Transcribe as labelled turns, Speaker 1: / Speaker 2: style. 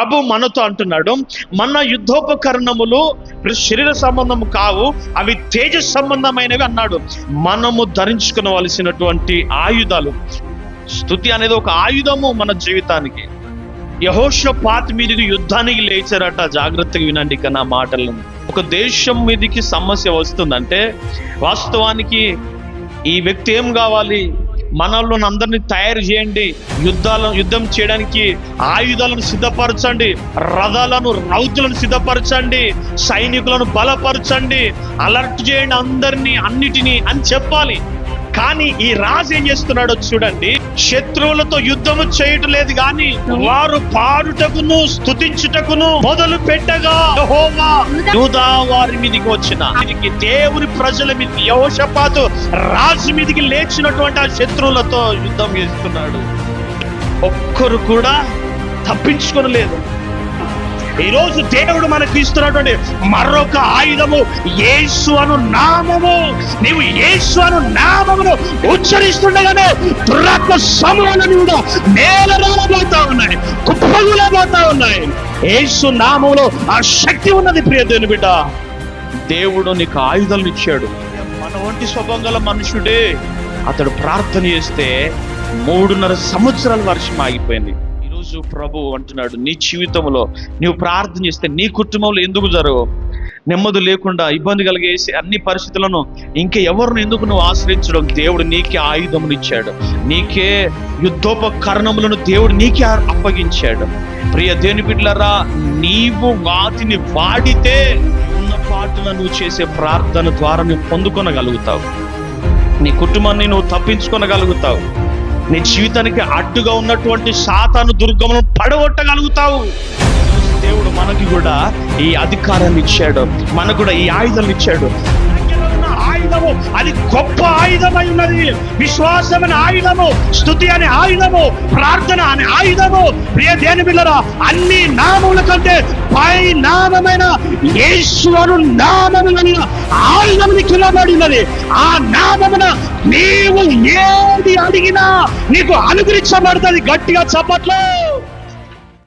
Speaker 1: ప్రభు మనతో అంటున్నాడు మన యుద్ధోపకరణములు శరీర సంబంధము కావు అవి తేజ సంబంధమైనవి అన్నాడు. మనము ధరించుకునవలసినటువంటి ఆయుధాలు స్థుతి అనేది ఒక ఆయుధము మన జీవితానికి. యహోష పాత్ మీదకి యుద్ధానికి లేచారట జాగ్రత్తగా వినండి ఇక నా మాటలను. ఒక దేశం మీదకి సమస్య వస్తుందంటే వాస్తవానికి ఈ వ్యక్తి ఏం కావాలి? మనల్ని అందరినీ తయారు చేయండి. యుద్ధాలను యుద్ధం చేయడానికి ఆయుధాలను సిద్ధపరచండి. రథాలను రౌతులను సిద్ధపరచండి. సైనికులను బలపరచండి. అలర్ట్ చేయండి అందరినీ అన్నిటినీ అని చెప్పాలి. కానీ ఈ రాజు ఏం చేస్తున్నాడో చూడండి. శత్రువులతో యుద్ధము చేయటం లేదు కానీ వారు పాడుటకును స్తుతించుటకును మొదలు పెట్టగా యూదా వారి మీదకి వచ్చిన. మీదికి దేవుని ప్రజల మీద యోషపాతు రాజు మీదకి లేచినటువంటి ఆ శత్రువులతో యుద్ధం చేస్తున్నాడు. ఒక్కరు కూడా తప్పించుకొని లేదు రోజు దేవుడు మనకు ఇస్తున్నటువంటి మరొక ఆయుధము యేసు అను నామము. నీవు యేసు అను నామమును ఉచ్చరిస్తుండగానే దురాత్మ సమూహాలను కూడా నేల రాబోతా ఉన్నాయి కుప్పగులబోతా ఉన్నాయి. యేసు నామములో ఆ శక్తి ఉన్నది ప్రియ దేవుని బిడ్డ. దేవుడు నీకు ఆయుధాలను ఇచ్చాడు. మన వంటి స్వభావం గల మనుషుడే. అతడు ప్రార్థన చేస్తే మూడున్నర సంవత్సరాల వర్షం ఆగిపోయింది. రోజు ప్రభు అంటున్నాడు నీ జీవితంలో నీవు ప్రార్థన చేస్తే నీ కుటుంబంలో ఎందుకు జరగవు? నెమ్మది లేకుండా ఇబ్బంది కలిగేసి అన్ని పరిస్థితులను ఇంకా ఎవరిని ఎందుకు నువ్వు ఆశ్రయించడం? దేవుడు నీకే ఆయుధములు ఇచ్చాడు. నీకే యుద్ధోపకరణములను దేవుడు నీకే అప్పగించాడు. ప్రియ దేని బిడ్డలరా నీవు వాటిని వాడితే ఉన్న పాటున నువ్వు చేసే ప్రార్థన ద్వారా నువ్వు పొందుకొనగలుగుతావు. నీ కుటుంబాన్ని నువ్వు తప్పించుకొనగలుగుతావు. నీ జీవితానికి అడ్డుగా ఉన్నటువంటి శాతాను దుర్గమును పడగొట్టగలుగుతావు. దేవుడు మనకి కూడా ఈ అధికారాన్ని ఇచ్చాడు. మనకు కూడా ఈ ఆయుధాలు ఇచ్చాడు. ఆయుధము? అది గొప్ప ఆయుధమై ఉన్నది. విశ్వాసమైన ఆయుధము స్థుతి అనే ఆయుధము ప్రార్థన అనే ఆయుధము. ప్రియ దేని బిల్లరా అన్ని నామముల కంటే పై నామమైన యేసువను నామమున ఆయుధముని ఆ నామమున నీవు ఏది అడిగినా నీకు అనుగ్రహించబడుతుంది. గట్టిగా చప్పట్లో.